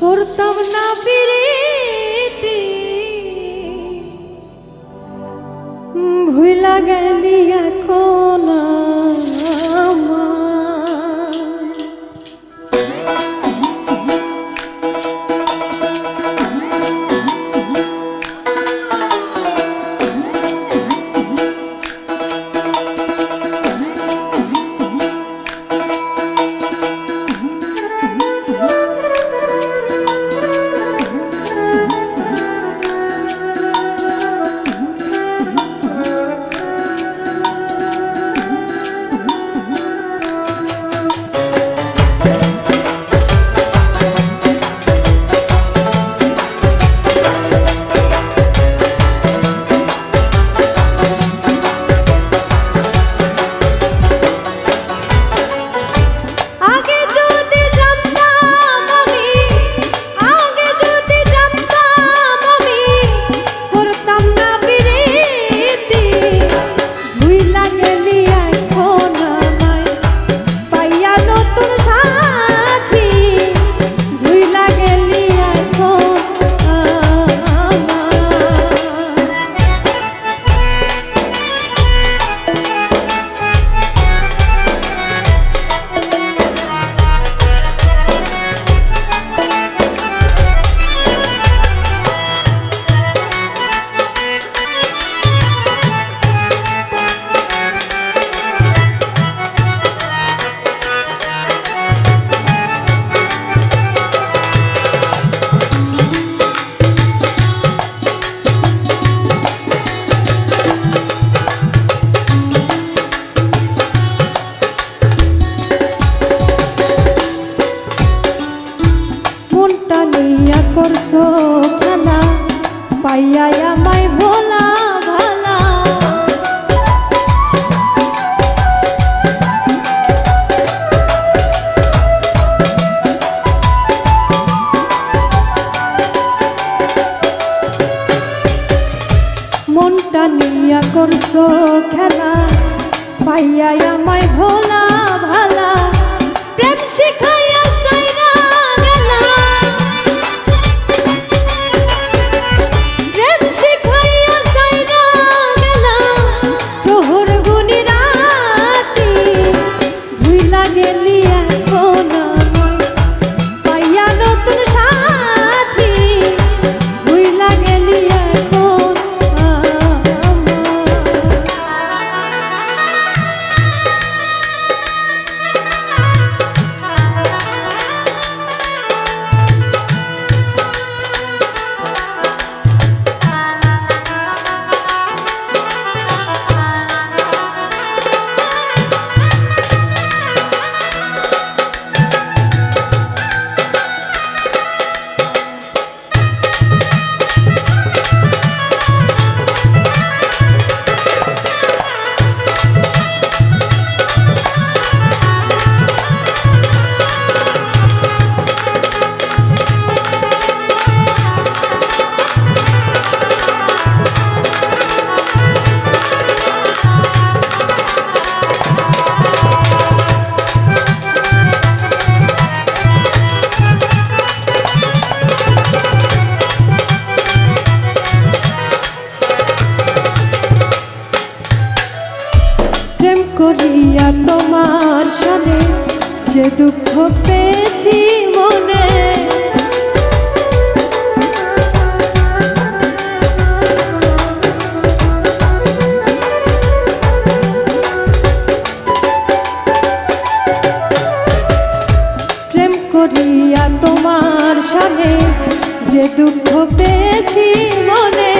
করতাম না ফিরে। মনটা নিয়া করছ খেলা। পাইয়া আমায় ভোলা ভালা। প্রেম শিখাই করিয়া তোমার সাথে যে দুঃখ পেয়েছি মনে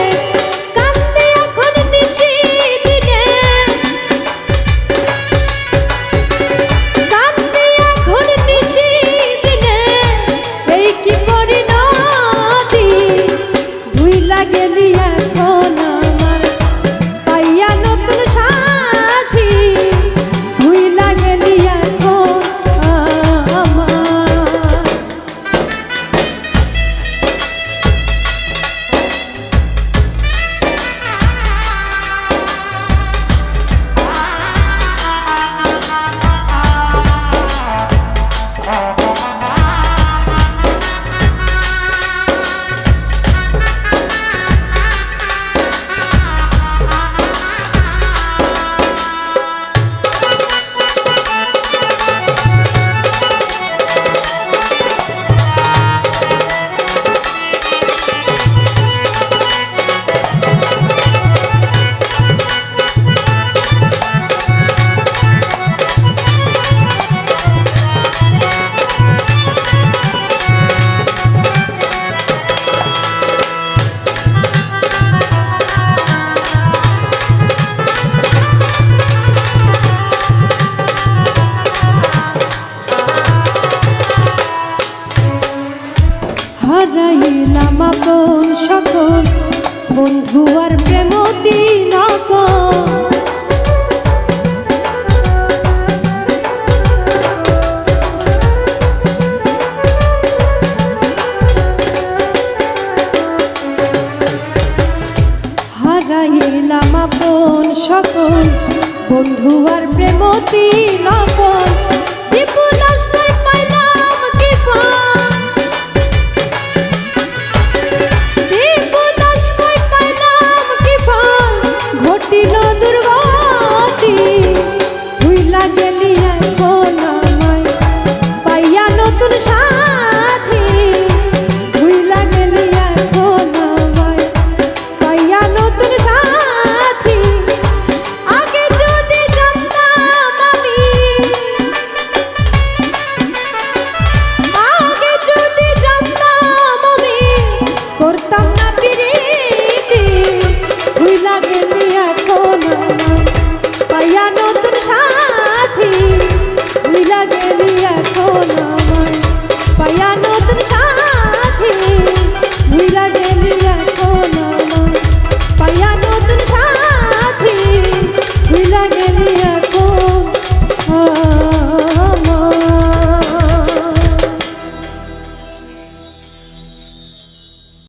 সকল বন্ধু আর প্রেমতি নকল